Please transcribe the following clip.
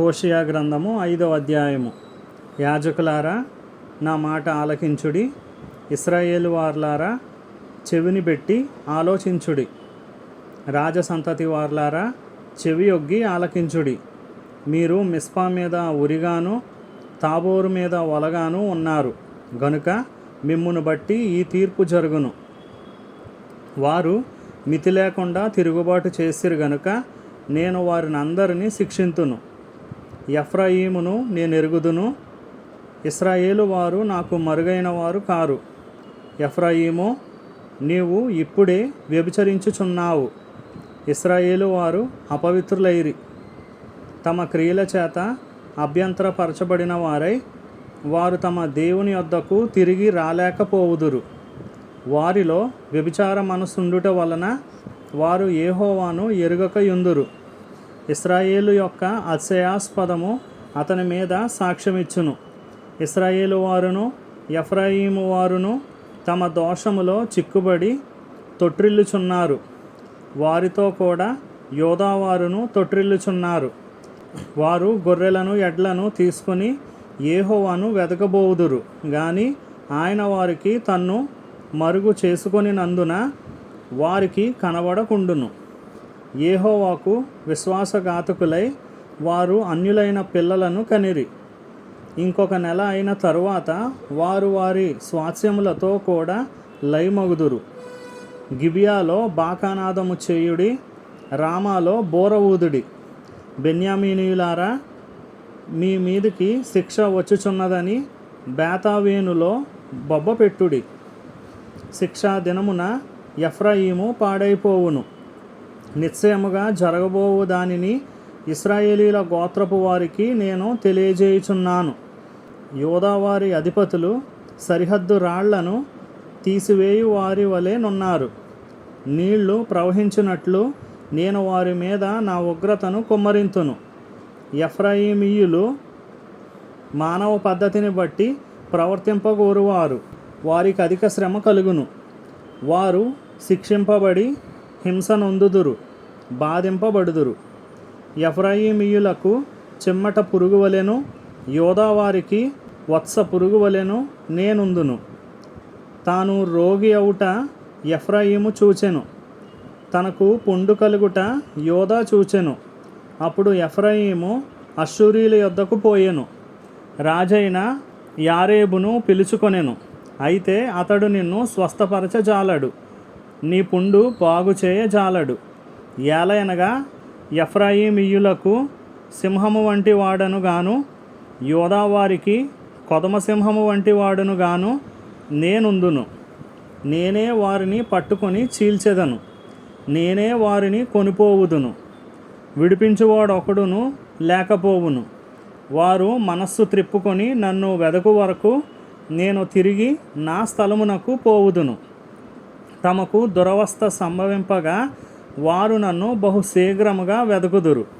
హోషియా గ్రంథము ఐదో అధ్యాయము. యాజకులారా నా మాట ఆలకించుడి. ఇస్రాయేలు వార్లారా చెవిని పెట్టి ఆలోచించుడి. రాజసంతతి వార్లారా చెవి ఒగ్గి ఆలకించుడి. మీరు మిస్పా మీద ఉరిగాను తాబోరు మీద వలగాను ఉన్నారు. గనుక మిమ్మును బట్టి ఈ తీర్పు జరుగును. వారు మితి లేకుండా తిరుగుబాటు చేసిరు గనుక నేను వారిని అందరినీ శిక్షింతును. ఎఫ్రాయిమును నేను ఎరుగుదును ఇస్రాయేలు వారు నాకు మరుగైన వారు కారు. ఎఫ్రాయిము నీవు ఇప్పుడే వ్యభిచరించుచున్నావు. ఇస్రాయేలు వారు అపవిత్రులైరి. తమ క్రియల చేత అభ్యంతరపరచబడిన వారై వారు తమ దేవుని వద్దకు తిరిగి రాలేకపోవుదురు. వారిలో వ్యభిచార మనసుండుట వలన వారు ఏహోవాను ఎరుగక యుందురు. ఇస్రాయేలు యొక్క అతిశయాస్పదము అతని మీద సాక్ష్యమిచ్చును. ఇస్రాయేలు వారును ఎఫ్రాయిము వారును తమ దోషములో చిక్కుబడి తొట్రిల్లుచున్నారు. వారితో కూడా యోధావారును తొట్రిల్లుచున్నారు. వారు గొర్రెలను ఎడ్లను తీసుకుని ఏహోవాను వెతకబోదురు కానీ ఆయన వారికి తన్ను మరుగు చేసుకొనినందున వారికి కనబడకుండును. ఏహోవాకు విశ్వాసఘాతకులై వారు అన్యులైన పిల్లలను కనిరి. ఇంకొక నెల అయిన తరువాత వారు వారి స్వాస్యములతో కూడా లయమగుదురు. గిబియాలో బాకానాదము చేయుడి రామాలో బోరవూదుడి ఊదుడి. బెన్యామీనీయులారా మీ మీదికి శిక్ష వచ్చుచున్నదని బేతావేనులో బొబ్బ పెట్టుడి శిక్షా దినమున ఎఫ్రాయిము పాడైపోవును. నిశ్చయముగా జరగబోవు దానిని ఇస్రాయేలీల గోత్రపు వారికి నేను తెలియజేయుచున్నాను. యోదావారి అధిపతులు సరిహద్దు రాళ్ళను తీసివేయు వారి వలె నున్నారు. నీళ్ళు ప్రవహించినట్లు నేను వారి మీద నా ఉగ్రతను కుమ్మరింతును. ఎఫ్రాయిమీయులు మానవ పద్ధతిని బట్టి ప్రవర్తింపగోరువారు. వారికి అధిక శ్రమ కలుగును. వారు శిక్షింపబడి హింస నొందుదురు బాధింపబడుదురు. ఎఫ్రాయిమీయులకు చిమ్మట పురుగు వలెను యోధావారికి వత్స పురుగు వలెను నేనుందును. తాను రోగి అవుట ఎఫ్రాయిము చూచెను. తనకు పుండు కలుగుట యోధా చూచెను. అప్పుడు ఎఫ్రాయిము అశ్షూరీల యొద్దకు పోయెను. రాజైన యారేబును పిలుచుకొనెను. అయితే అతడు నిన్ను స్వస్థపరచజాలడు. నీ పుండు బాగు చేయజాలడు ఏలయనగా ఎఫ్రాయిమియులకు సింహము వంటి వాడను గాను యోధావారికి కొదమ సింహము వంటి వాడును గాను నేనుందును. నేనే వారిని పట్టుకొని చీల్చెదను. నేనే వారిని కొనిపోవుదును. విడిపించువాడొకడును లేకపోవును. వారు మనస్సు త్రిప్పుకొని నన్ను వెదకు వరకు నేను తిరిగి నా స్థలమునకు పోవుదును. తమకు దురవస్థ సంభవింపగా వారు నన్ను బహు శీఘ్రముగా వెదకుదురు.